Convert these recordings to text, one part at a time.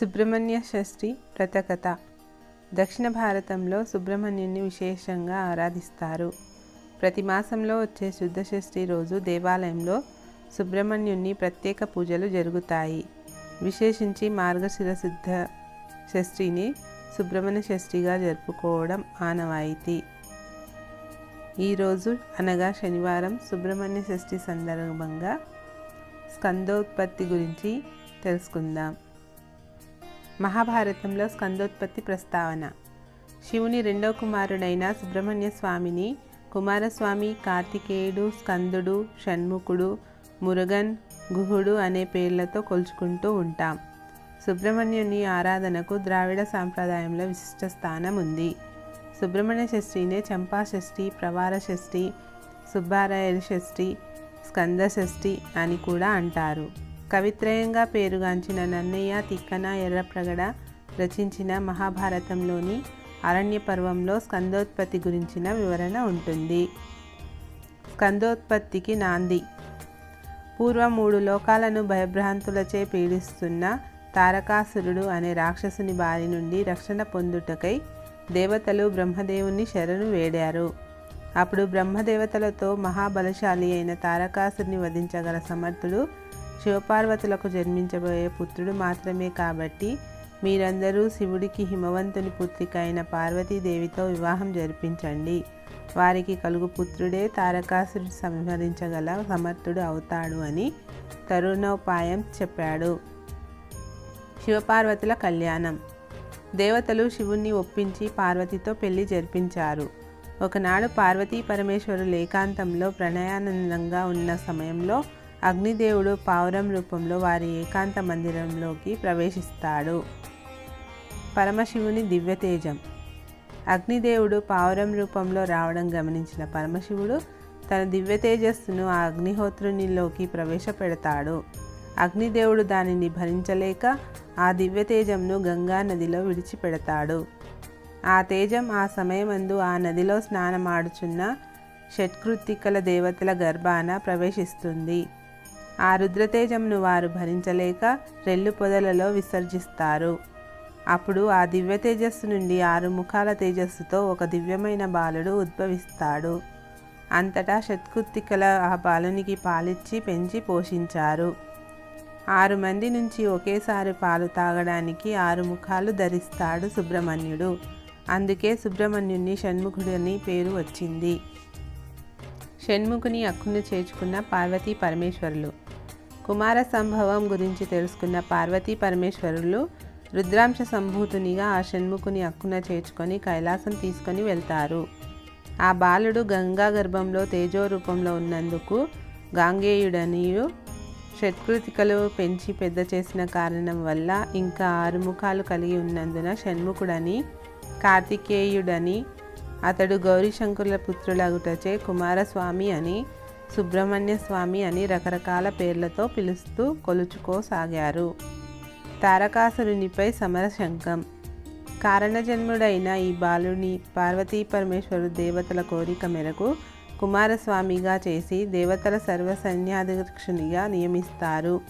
సుబ్రహ్మణ్య షష్ఠి వ్రతకథ. దక్షిణ భారతంలో సుబ్రహ్మణ్యుని విశేషంగా ఆరాధిస్తారు. ప్రతి మాసంలో వచ్చే శుద్ధ షష్ఠి రోజు దేవాలయంలో సుబ్రహ్మణ్యుని ప్రత్యేక పూజలు జరుగుతాయి. విశేషించి మార్గశిర శుద్ధ షష్ఠిని సుబ్రహ్మణ్య షష్ఠిగా జరుపుకోవడం ఆనవాయితీ. ఈరోజు అనగా శనివారం సుబ్రహ్మణ్య షష్ఠి సందర్భంగా స్కందోత్పత్తి గురించి తెలుసుకుందాం. మహాభారతంలో స్కందోత్పత్తి ప్రస్తావన. శివుని రెండో కుమారుడైన సుబ్రహ్మణ్య స్వామిని కుమారస్వామి కార్తికేయుడు స్కందుడు షణ్ముఖుడు మురుగన్ గుహుడు అనే పేర్లతో కొలుచుకుంటూ ఉంటాం. సుబ్రహ్మణ్యుని ఆరాధనకు ద్రావిడ సాంప్రదాయంలో విశిష్ట స్థానం ఉంది సుబ్రహ్మణ్య షష్ఠినే చంపా షష్ఠి ప్రవార షష్ఠి సుబ్బారాయల షష్ఠి స్కంద షష్ఠి అని కూడా అంటారు. కవిత్రయంగా పేరుగాంచిన నన్నయ్య తిక్కన ఎర్రప్రగడ రచించిన మహాభారతంలోని అరణ్య పర్వంలో స్కందోత్పత్తి గురించిన వివరణ ఉంటుంది. స్కందోత్పత్తికి నాంది. పూర్వం మూడు లోకాలను భయభ్రాంతులచే పీడిస్తున్న తారకాసురుడు అనే రాక్షసుని బారి నుండి రక్షణ పొందుటకై దేవతలు బ్రహ్మదేవుని శరణు వేడారు. అప్పుడు బ్రహ్మదేవతలతో మహాబలశాలి అయిన తారకాసుని వధించగల సమర్థుడు శివపార్వతులకు జన్మించబోయే పుత్రుడు మాత్రమే కాబట్టి మీరందరూ శివుడికి హిమవంతుని పుత్రిక అయిన పార్వతీదేవితో వివాహం జరిపించండి. వారికి కలుగు పుత్రుడే తారకాసురుడు సంహరించగల సమర్థుడు అవుతాడు అని తరుణోపాయం చెప్పాడు. శివపార్వతుల కళ్యాణం. దేవతలు శివుణ్ణి ఒప్పించి పార్వతితో పెళ్ళి జరిపించారు. ఒకనాడు పార్వతీ పరమేశ్వరులు ఏకాంతంలో ప్రణయానందంగా ఉన్న సమయంలో అగ్నిదేవుడు పావురం రూపంలో వారి ఏకాంత మందిరంలోకి ప్రవేశిస్తాడు. పరమశివుని దివ్యతేజం. అగ్నిదేవుడు పావురం రూపంలో రావడం గమనించిన పరమశివుడు తన దివ్య తేజస్సును ఆ అగ్నిహోత్రునిలోకి ప్రవేశపెడతాడు. అగ్నిదేవుడు దానిని భరించలేక ఆ దివ్య తేజంను గంగా నదిలో విడిచిపెడతాడు. ఆ తేజం ఆ సమయమందు ఆ నదిలో స్నానమాడుచున్న షట్కృత్తికల దేవతల గర్భాన ప్రవేశిస్తుంది. ఆ రుద్రతేజంను వారు భరించలేక రెల్లు పొదలలో విసర్జిస్తారు. అప్పుడు ఆ దివ్య తేజస్సు నుండి ఆరు ముఖాల తేజస్సుతో ఒక దివ్యమైన బాలుడు ఉద్భవిస్తాడు. అంతటా షత్కుత్తికల ఆ బాలునికి పాలిచ్చి పెంచి పోషించారు. ఆరు మంది నుంచి ఒకేసారి పాలు తాగడానికి ఆరు ముఖాలు ధరిస్తాడు సుబ్రహ్మణ్యుడు. అందుకే సుబ్రహ్మణ్యుని షణ్ముఖుడు అని పేరు వచ్చింది. షణ్ముఖుని అక్కును చేర్చుకున్న పార్వతీ పరమేశ్వరులు. కుమార సంభవం గురించి తెలుసుకున్న పార్వతీ పరమేశ్వరులు రుద్రాంశ సంభూతునిగా ఆ షణ్ముఖుని హక్కున చేర్చుకొని కైలాసం తీసుకొని వెళ్తారు. ఆ బాలుడు గంగా గర్భంలో తేజో రూపంలో ఉన్నందుకు గాంగేయుడనియు షట్కృతికలు పెంచి పెద్ద చేసిన కారణం వల్ల ఇంకా ఆరు ముఖాలు కలిగి ఉన్నందున షణ్ముఖుడని కార్తికేయుడని అతడు గౌరీశంకరుల పుత్రులగుటచే కుమారస్వామి అని సుబ్రహ్మణ్య స్వామి అని రకరకాల పేర్లతో పిలుస్తూ కొలుచుకోసాగారు. తారకాసురునిపై సమరశంకం కారణజన్ముడైన ఈ బాలుని పార్వతీ పరమేశ్వరు దేవతల కోరిక మేరకు కుమారస్వామిగా చేసి దేవతల సర్వసైన్యాధ్యక్షునిగా నియమిస్తారు.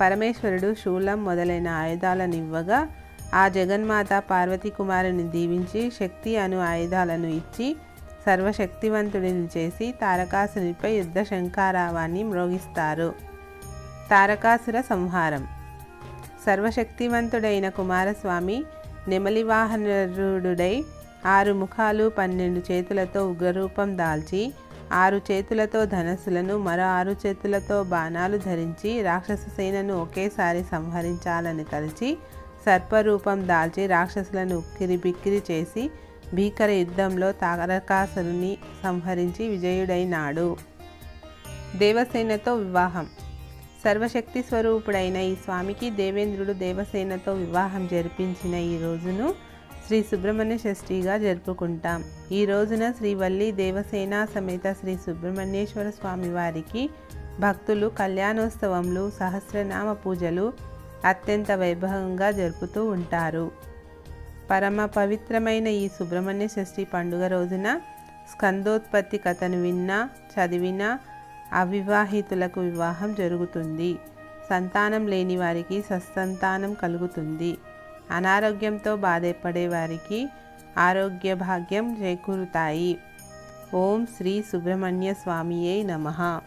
పరమేశ్వరుడు శూలం మొదలైన ఆయుధాలనివ్వగా ఇవ్వగా ఆ జగన్మాత పార్వతీ కుమారుని దీవించి శక్తి అను ఆయుధాలను ఇచ్చి సర్వశక్తివంతుడిని చేసి తారకాసునిపై యుద్ధ శంఖారావాన్ని మ్రోగిస్తారు. తారకాసుర సంహారం. సర్వశక్తివంతుడైన కుమారస్వామి నెమలివాహనరుడై ఆరు ముఖాలు పన్నెండు చేతులతో ఉగ్రరూపం దాల్చి ఆరు చేతులతో ధనస్సులను మరో ఆరు చేతులతో బాణాలు ధరించి రాక్షస సేనను ఒకేసారి సంహరించాలని తలిచి సర్పరూపం దాల్చి రాక్షసులను ఉక్కిరి బిక్కిరి చేసి భీకర యుద్ధంలో తారకాసురుని సంహరించి విజయుడైనాడు. దేవసేనతో వివాహం. సర్వశక్తి స్వరూపుడైన ఈ స్వామికి దేవేంద్రుడు దేవసేనతో వివాహం జరిపించిన ఈ రోజును శ్రీ సుబ్రహ్మణ్య షష్ఠిగా జరుపుకుంటాం. ఈ రోజున శ్రీవల్లి దేవసేన సమేత శ్రీ సుబ్రహ్మణ్యేశ్వర స్వామి వారికి భక్తులు కళ్యాణోత్సవములు సహస్రనామ పూజలు అత్యంత వైభవంగా జరుపుతూ ఉంటారు. పరమ పవిత్రమైన ఈ సుబ్రహ్మణ్య షష్ఠి పండుగ రోజున స్కందోత్పత్తి కథను విన్నా చదివినా అవివాహితులకు వివాహం జరుగుతుంది. సంతానం లేని వారికి సత్సంతానం కలుగుతుంది. అనారోగ్యంతో బాధపడే వారికి ఆరోగ్య భాగ్యం చేకూరుతాయి. ఓం శ్రీ సుబ్రహ్మణ్య స్వామియే నమః.